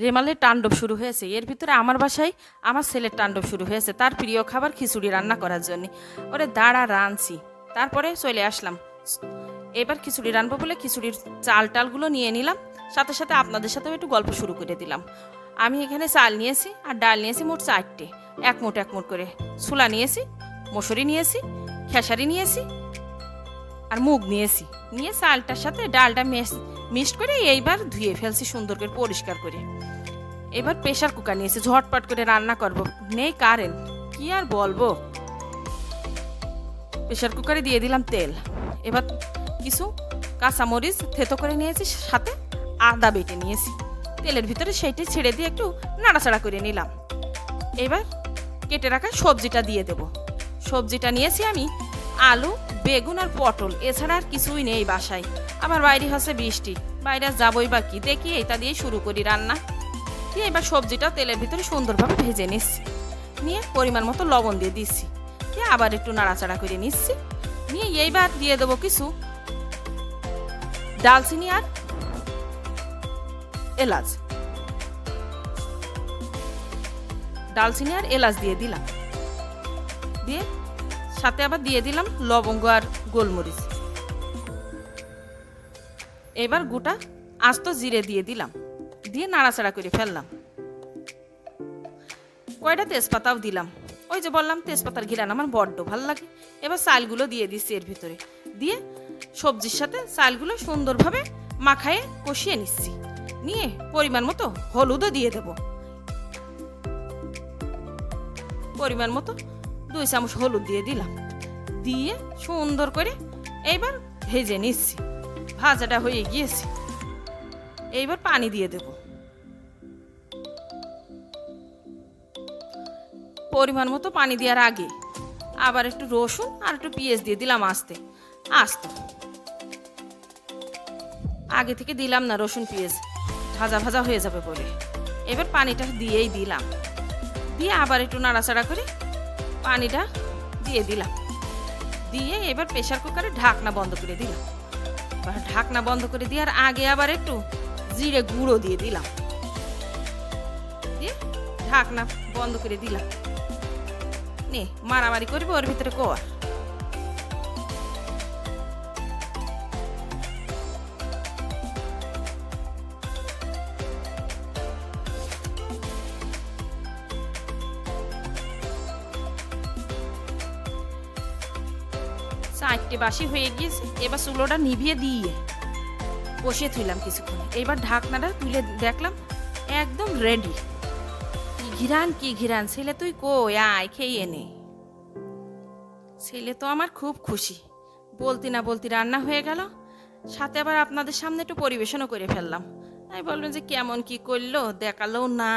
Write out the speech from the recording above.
রেমালের তাণ্ডব শুরু হয়েছে। এর ভিতরে আমার বাসায় আমার ছেলের তাণ্ডব শুরু হয়েছে তার প্রিয় খাবার খিচুড়ি রান্না করার জন্য। ওরে দাঁড়া রাঁধছি। তারপরে চলে আসলাম। এবার খিচুড়ি রানবো বলে খিচুড়ির চাল টালগুলো নিয়ে নিলাম। সাথে সাথে আপনাদের সাথেও একটু গল্প শুরু করে দিলাম। আমি এখানে চাল নিয়েছি আর ডাল নিয়েছি মোট চারটে। এক মুঠ, এক করে ছোলা নিয়েছি, মসুরি নিয়েছি, খেসারি নিয়েছি আর মুগ নিয়েছি। নিয়ে চালটার সাথে ডালটা মিক্সড করে এইবার ধুয়ে ফেলছি সুন্দর করে পরিষ্কার করে। এবার প্রেশার কুকার নিয়েছি, ঝটপট করে রান্না করব। নেই কারেন্ট, কি আর বলব? প্রেশার কুকারে দিয়ে দিলাম তেল। এবার কিছু কাঁচামরিচ থেতো করে নিয়েছি, সাথে আদা বেটে নিয়েছি। তেলের ভিতরে সেইটি ছেড়ে দিয়ে একটু নাড়াচাড়া করে নিলাম। এবার কেটে রাখা সবজিটা দিয়ে দেব। সবজিটা নিয়েছি আমি আলু, বেগুন আর পটল, এছাড়া আর কিছুই নেই বাসায়। আমার বাইরে হচ্ছে বৃষ্টি। বাইরে যাবই বা কি? দেখি এটা দিয়ে শুরু করি রান্না। দিয়ে এবার সবজিটা তেলের ভিতরে সুন্দরভাবে ভেজে নিচ্ছি। নিয়ে পরিমাণ মতো লবণ দিয়ে দিচ্ছি। দিয়ে আবার একটু নাড়াচাড়া করে নিচ্ছি। নিয়ে এইবার দিয়ে দেবো কিছু ডালচিনি আর এলাচ। ডালচিনি আর এলাচ দিয়ে দিলাম। দিয়ে সাথে আবার দিয়ে দিলাম লবঙ্গ আর গোলমরিচ। এবার গোটা আস্ত জিরে দিয়ে দিলাম। দিয়ে নাড়াচাড়া করে ফেললাম। কয়টা তেজপাতাও দিলাম। ওই যে বললাম, তেজপাতার ঘিরান আমার বড্ড ভালো লাগে। এবার চালগুলো দিয়ে দিচ্ছি এর ভিতরে। দিয়ে সবজির সাথে চালগুলো সুন্দরভাবে মাখায়ে কষিয়ে নিচ্ছি। নিয়ে পরিমাণ মতো হলুদও দিয়ে দেব। পরিমাণ মতো দুই চামচ হলুদ দিয়ে দিলাম। দিয়ে সুন্দর করে এইবার ভেজে নিচ্ছি। ভাজাটা হয়ে গিয়েছে। এইবার পানি দিয়ে দেব। পরিমাণ মতো পানি দেওয়ার আগে আবার একটু রসুন আর একটু পেঁয়াজ দিয়ে দিলাম আস্তে। আস্তে। আগে থেকে দিলাম না রসুন, পেঁয়াজ। ভাজা ভাজা হয়ে যাবে বলে। এবার পানিটা দিয়েই দিলাম। দিয়ে আবার একটু নাড়াচাড়া করে পানিটা দিয়ে দিলাম। দিয়ে এবার প্রেশার কুকারে ঢাকনা বন্ধ করে দিলাম। এবার ঢাকনা বন্ধ করে দেওয়ার আগে আবার একটু জিরে গুঁড়ো দিয়ে দিলাম। দিয়ে ঢাকনা বন্ধ করে দিলাম। নে, মারামারি করবি ওর ভিতরে কর। চারটে বাসি হয়ে গিয়েছে, এবার চুলোটা নিভিয়ে দিয়ে বসিয়ে থুইলাম কিছুক্ষণ। এবার ঢাকনাটা তুলে দেখলাম একদম রেডি কি ঘিরান কি ঘিরান, ছেলে তুই কই? আয়, খেয়ে নে। ছেলে তো আমার খুব খুশি। বলতি না বলতি রান্না হয়ে গেল। সাথে আবার আপনাদের সামনে একটু পরিবেশনও করে ফেললাম। আমি বলবেন যে কেমন কি করল, দেখাল না।